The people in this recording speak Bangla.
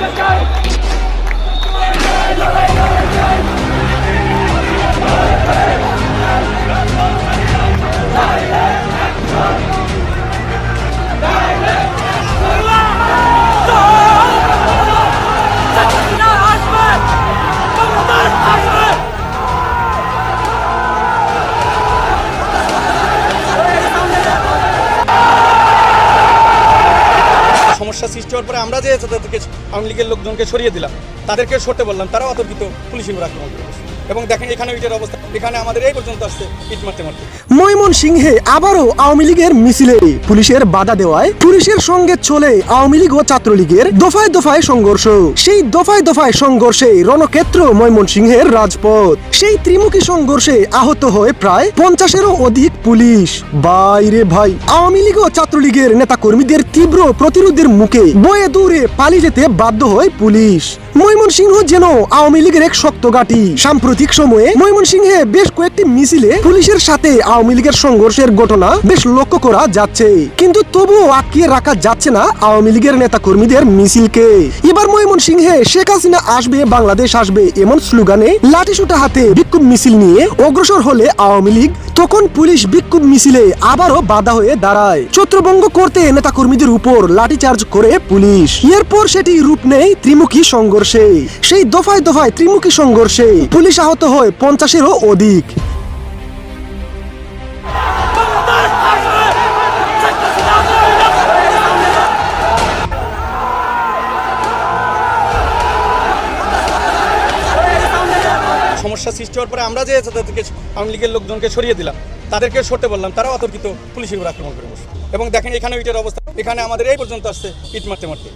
Let's go! সমস্যা সৃষ্টি হওয়ার পরে আমরা যে তাদেরকে আওয়ামী লীগের লোকজনকে সরিয়ে দিলাম, তাদেরকে সরতে বললাম তারা অতর্কিত উপর আক্রমণ করে বসে। এবং দেখেন এখানে ইটের অবস্থা। এখানে আমাদের এই পর্যন্ত আসছে ইট মারতে মারতে। ময়মন সিংহে আবারও আওয়ামী লীগের মিছিলে পুলিশের বাধা দেওয়ায় পুলিশের সঙ্গে চলে আওয়ামী লীগ ও ছাত্রলীগের দফায় দফায় সংঘর্ষ। সেই দফায় দফায় সংঘর্ষে রণক্ষেত্র ময়মন সিংহের রাজপথ। সেই ত্রিমুখী সংঘর্ষে আহত হয় প্রায় পঞ্চাশেরও অধিক পুলিশ। বাইরে ভাই, আওয়ামী লীগ ও ছাত্রলীগের নেতা কর্মীদের তীব্র প্রতিরোধের মুখে বয়ে দূরে পালিয়ে যেতে বাধ্য হয় পুলিশ। ময়মনসিংহ যেন আওয়ামী লীগের এক শক্ত ঘাঁটি। সাম্প্রতিক সময়ে ময়মনসিংহে বেশ কয়েকটি মিছিলে পুলিশের সাথে আওয়ামী লীগের সংঘর্ষের ঘটনা বেশ লক্ষ্য করা যাচ্ছে। কিন্তু তবুও আটকিয়ে রাখা যাচ্ছে না আওয়ামী লীগের নেতা কর্মীদের মিছিলকে। এবার ময়মনসিংহে শেখ হাসিনা আসবে, বাংলাদেশ আসবে এমন স্লোগানে লাঠিসুটা হাতে বিক্ষোভ মিছিল নিয়ে অগ্রসর হলে আওয়ামী লীগ তখন পুলিশ বিক্ষোভ মিছিলে আবারও বাধা হয়ে দাঁড়ায়। ছত্রভঙ্গ করতে নেতা কর্মীদের উপর লাঠিচার্জ করে পুলিশ। এরপর সেটি রূপ নেয় ত্রিমুখী সংঘর্ষে। সেই দফায় দফায় ত্রিমুখী সংঘর্ষে পুলিশ আহত হয় পঞ্চাশেরও অধিক। সমস্যা সৃষ্টি হওয়ার পরে আমরা যে তাদেরকে আওয়ামী লীগের লোকজনকে সরিয়ে দিলাম তাদেরকে সরতে বললাম তারা অতর্কিত পুলিশের উপর আক্রমণ করে বসে। এবং দেখেন এখানে ইটের অবস্থা এখানে আমাদের এই পর্যন্ত আসছে, ইট মারতে মারতে